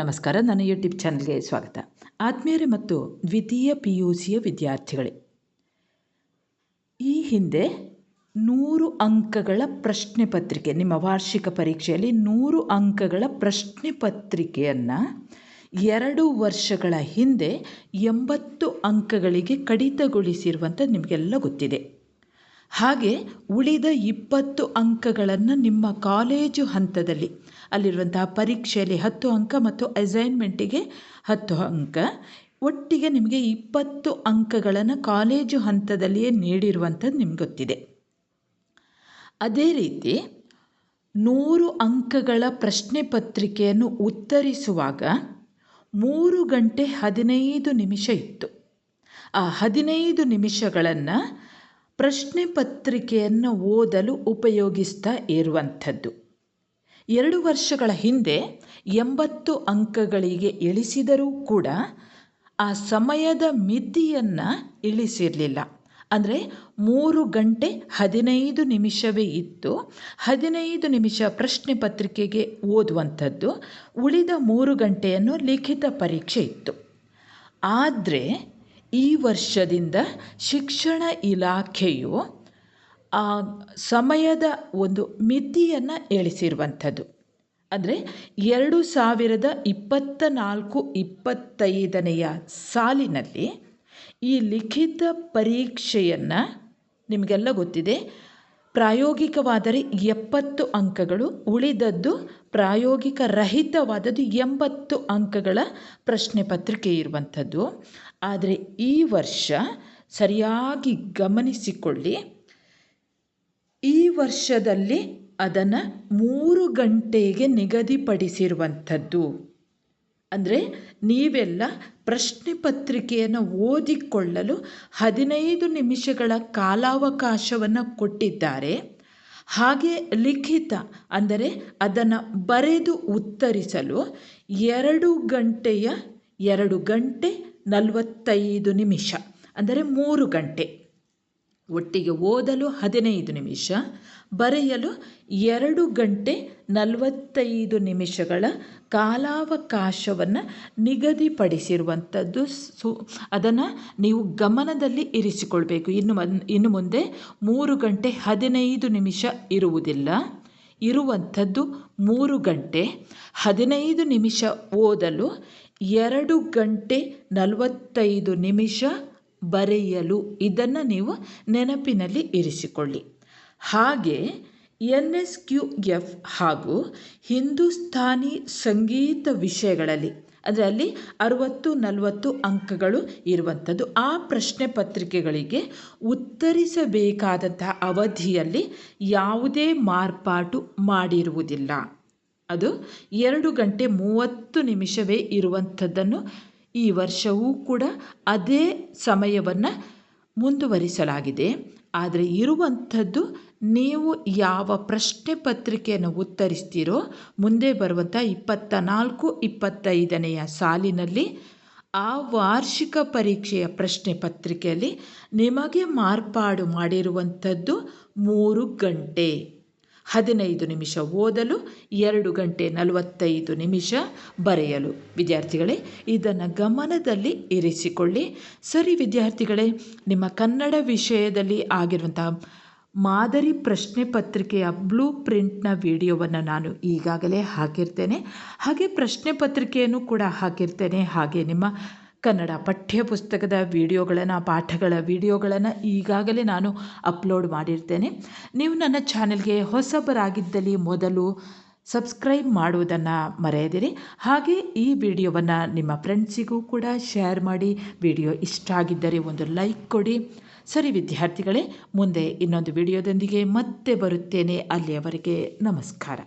ನಮಸ್ಕಾರ, ನನ್ನ ಯೂಟ್ಯೂಬ್ ಚಾನಲ್ಗೆ ಸ್ವಾಗತ. ಆತ್ಮೀಯರೇ ಮತ್ತು ದ್ವಿತೀಯ ಪಿ ಯು ಸಿಯ ವಿದ್ಯಾರ್ಥಿಗಳೇ, ಈ ಹಿಂದೆ ನೂರು ಅಂಕಗಳ ಪ್ರಶ್ನೆ ಪತ್ರಿಕೆ, ನಿಮ್ಮ ವಾರ್ಷಿಕ ಪರೀಕ್ಷೆಯಲ್ಲಿ ನೂರು ಅಂಕಗಳ ಪ್ರಶ್ನೆ ಪತ್ರಿಕೆಯನ್ನು ಎರಡು ವರ್ಷಗಳ ಹಿಂದೆ ಎಂಬತ್ತು ಅಂಕಗಳಿಗೆ ಕಡಿತಗೊಳಿಸಿರುವಂಥ ನಿಮಗೆಲ್ಲ ಗೊತ್ತಿದೆ. ಹಾಗೆ ಉಳಿದ ಇಪ್ಪತ್ತು ಅಂಕಗಳನ್ನು ನಿಮ್ಮ ಕಾಲೇಜು ಹಂತದಲ್ಲಿ, ಅಲ್ಲಿರುವಂತಹ ಪರೀಕ್ಷೆಯಲ್ಲಿ ಹತ್ತು ಅಂಕ ಮತ್ತು ಅಸೈನ್ಮೆಂಟಿಗೆ ಹತ್ತು ಅಂಕ, ಒಟ್ಟಿಗೆ ನಿಮಗೆ ಇಪ್ಪತ್ತು ಅಂಕಗಳನ್ನು ಕಾಲೇಜು ಹಂತದಲ್ಲಿಯೇ ನೀಡಿರುವಂಥದ್ದು ನಿಮ್ಗೆ ಗೊತ್ತಿದೆ. ಅದೇ ರೀತಿ ನೂರು ಅಂಕಗಳ ಪ್ರಶ್ನೆ ಪತ್ರಿಕೆಯನ್ನು ಉತ್ತರಿಸುವಾಗ ಮೂರು ಗಂಟೆ ಹದಿನೈದು ನಿಮಿಷ ಇತ್ತು. ಆ ಹದಿನೈದು ನಿಮಿಷಗಳನ್ನು ಪ್ರಶ್ನೆ ಪತ್ರಿಕೆಯನ್ನು ಓದಲು ಉಪಯೋಗಿಸ್ತಾ ಇರುವಂಥದ್ದು. ಎರಡು ವರ್ಷಗಳ ಹಿಂದೆ ಎಂಬತ್ತು ಅಂಕಗಳಿಗೆ ಇಳಿಸಿದರೂ ಕೂಡ ಆ ಸಮಯದ ಮಿತಿಯನ್ನು ಇಳಿಸಿರಲಿಲ್ಲ. ಅಂದರೆ ಮೂರು ಗಂಟೆ ಹದಿನೈದು ನಿಮಿಷವೇ ಇತ್ತು. ಹದಿನೈದು ನಿಮಿಷ ಪ್ರಶ್ನೆ ಪತ್ರಿಕೆಗೆ ಓದುವಂಥದ್ದು. ಉಳಿದ ಮೂರು ಗಂಟೆಯನ್ನು ಲಿಖಿತ ಪರೀಕ್ಷೆ ಇತ್ತು. ಆದರೆ ಈ ವರ್ಷದಿಂದ ಶಿಕ್ಷಣ ಇಲಾಖೆಯು ಸಮಯದ ಒಂದು ಮಿತಿಯನ್ನು ಇಳಿಸಿರುವಂಥದ್ದು ಅಂದರೆ ಎರಡು ಸಾವಿರದ ಇಪ್ಪತ್ತ ನಾಲ್ಕು ಇಪ್ಪತ್ತೈದನೆಯ ಸಾಲಿನಲ್ಲಿ ಈ ಲಿಖಿತ ಪರೀಕ್ಷೆಯನ್ನು ನಿಮಗೆಲ್ಲ ಗೊತ್ತಿದೆ. ಪ್ರಾಯೋಗಿಕವಾದರೆ ಎಪ್ಪತ್ತು ಅಂಕಗಳು, ಉಳಿದದ್ದು ಪ್ರಾಯೋಗಿಕ ರಹಿತವಾದದ್ದು ಎಂಬತ್ತು ಅಂಕಗಳ ಪ್ರಶ್ನೆ ಪತ್ರಿಕೆ ಇರುವಂಥದ್ದು. ಆದರೆ ಈ ವರ್ಷ ಸರಿಯಾಗಿ ಗಮನಿಸಿಕೊಳ್ಳಿ. ಈ ವರ್ಷದಲ್ಲಿ ಅದನ್ನು ಮೂರು ಗಂಟೆಗೆ ನಿಗದಿಪಡಿಸಿರುವಂಥದ್ದು. ಅಂದರೆ ನೀವೆಲ್ಲ ಪ್ರಶ್ನೆ ಪತ್ರಿಕೆಯನ್ನು ಓದಿಕೊಳ್ಳಲು ಹದಿನೈದು ನಿಮಿಷಗಳ ಕಾಲಾವಕಾಶವನ್ನು ಕೊಟ್ಟಿದ್ದಾರೆ. ಹಾಗೆ ಲಿಖಿತ ಅಂದರೆ ಅದನ್ನು ಬರೆದು ಉತ್ತರಿಸಲು ಎರಡು ಗಂಟೆಯ ಎರಡು ಗಂಟೆ ನಲವತ್ತೈದು ನಿಮಿಷ, ಅಂದರೆ ಮೂರು ಗಂಟೆ. ಒಟ್ಟಿಗೆ ಓದಲು ಹದಿನೈದು ನಿಮಿಷ, ಬರೆಯಲು ಎರಡು ಗಂಟೆ ನಲವತ್ತೈದು ನಿಮಿಷಗಳ ಕಾಲಾವಕಾಶವನ್ನು ನಿಗದಿಪಡಿಸಿರುವಂಥದ್ದು ಸು, ಅದನ್ನು ನೀವು ಗಮನದಲ್ಲಿ ಇರಿಸಿಕೊಳ್ಬೇಕು. ಇನ್ನು ಇನ್ನು ಮುಂದೆ ಮೂರು ಗಂಟೆ ಹದಿನೈದು ನಿಮಿಷ ಇರುವುದಿಲ್ಲ. ಇರುವಂಥದ್ದು ಮೂರು ಗಂಟೆ ಹದಿನೈದು ನಿಮಿಷ ಓದಲು ಎರಡು ಗಂಟೆ ನಲವತ್ತೈದು ನಿಮಿಷ ಬರೆಯಲು ಇದನ್ನು ನೀವು ನೆನಪಿನಲ್ಲಿ ಇರಿಸಿಕೊಳ್ಳಿ. ಹಾಗೆ ಎನ್ ಎಸ್ ಕ್ಯೂ ಎಫ್ ಹಾಗೂ ಹಿಂದೂಸ್ತಾನಿ ಸಂಗೀತ ವಿಷಯಗಳಲ್ಲಿ ಅಂದರೆ ಅಲ್ಲಿ ಅರುವತ್ತು ನಲವತ್ತು ಅಂಕಗಳು ಇರುವಂಥದ್ದು. ಆ ಪ್ರಶ್ನೆ ಪತ್ರಿಕೆಗಳಿಗೆ ಉತ್ತರಿಸಬೇಕಾದಂತಹ ಅವಧಿಯಲ್ಲಿ ಯಾವುದೇ ಮಾರ್ಪಾಟು ಮಾಡಿರುವುದಿಲ್ಲ. ಅದು ಎರಡು ಗಂಟೆ ಮೂವತ್ತು ನಿಮಿಷವೇ ಇರುವಂಥದ್ದನ್ನು ಈ ವರ್ಷವೂ ಕೂಡ ಅದೇ ಸಮಯವನ್ನು ಮುಂದುವರಿಸಲಾಗಿದೆ. ಆದರೆ ಇರುವಂಥದ್ದು ನೀವು ಯಾವ ಪ್ರಶ್ನೆ ಪತ್ರಿಕೆಯನ್ನು ಉತ್ತರಿಸ್ತೀರೋ, ಮುಂದೆ ಬರುವಂಥ ಇಪ್ಪತ್ತ ನಾಲ್ಕು ಇಪ್ಪತ್ತೈದನೆಯ ಸಾಲಿನಲ್ಲಿ ಆ ವಾರ್ಷಿಕ ಪರೀಕ್ಷೆಯ ಪ್ರಶ್ನೆ ಪತ್ರಿಕೆಯಲ್ಲಿ ನಿಮಗೆ ಮಾರ್ಪಾಡು ಮಾಡಿರುವಂಥದ್ದು ಮೂರು ಗಂಟೆ. ಹದಿನೈದು ನಿಮಿಷ ಓದಲು, ಎರಡು ಗಂಟೆ ನಲವತ್ತೈದು ನಿಮಿಷ ಬರೆಯಲು. ವಿದ್ಯಾರ್ಥಿಗಳೇ, ಇದನ್ನು ಗಮನದಲ್ಲಿ ಇರಿಸಿಕೊಳ್ಳಿ. ಸರಿ ವಿದ್ಯಾರ್ಥಿಗಳೇ, ನಿಮ್ಮ ಕನ್ನಡ ವಿಷಯದಲ್ಲಿ ಆಗಿರುವಂತಹ ಮಾದರಿ ಪ್ರಶ್ನೆ ಪತ್ರಿಕೆಯ ಬ್ಲೂ ಪ್ರಿಂಟ್ನ ವಿಡಿಯೋವನ್ನು ನಾನು ಈಗಾಗಲೇ ಹಾಕಿರ್ತೇನೆ. ಹಾಗೆ ಪ್ರಶ್ನೆ ಪತ್ರಿಕೆಯನ್ನು ಕೂಡ ಹಾಕಿರ್ತೇನೆ. ಹಾಗೆ ನಿಮ್ಮ ಕನ್ನಡ ಪಠ್ಯ ಪುಸ್ತಕದ ವಿಡಿಯೋಗಳನ್ನು, ಪಾಠಗಳ ವಿಡಿಯೋಗಳನ್ನು ಈಗಾಗಲೇ ನಾನು ಅಪ್ಲೋಡ್ ಮಾಡಿರ್ತೇನೆ. ನೀವು ನನ್ನ ಚಾನೆಲ್ಗೆ ಹೊಸಬರಾಗಿದ್ದಲ್ಲಿ ಮೊದಲು ಸಬ್ಸ್ಕ್ರೈಬ್ ಮಾಡುವುದನ್ನು ಮರೆಯದಿರಿ. ಹಾಗೆ ಈ ವಿಡಿಯೋವನ್ನು ನಿಮ್ಮ ಫ್ರೆಂಡ್ಸಿಗೂ ಕೂಡ ಶೇರ್ ಮಾಡಿ. ವಿಡಿಯೋ ಇಷ್ಟ ಆಗಿದ್ದರೆ ಒಂದು ಲೈಕ್ ಕೊಡಿ. ಸರಿ ವಿದ್ಯಾರ್ಥಿಗಳೇ, ಮುಂದೆ ಇನ್ನೊಂದು ವಿಡಿಯೋದೊಂದಿಗೆ ಮತ್ತೆ ಬರುತ್ತೇನೆ. ಅಲ್ಲಿಯವರೆಗೆ ನಮಸ್ಕಾರ.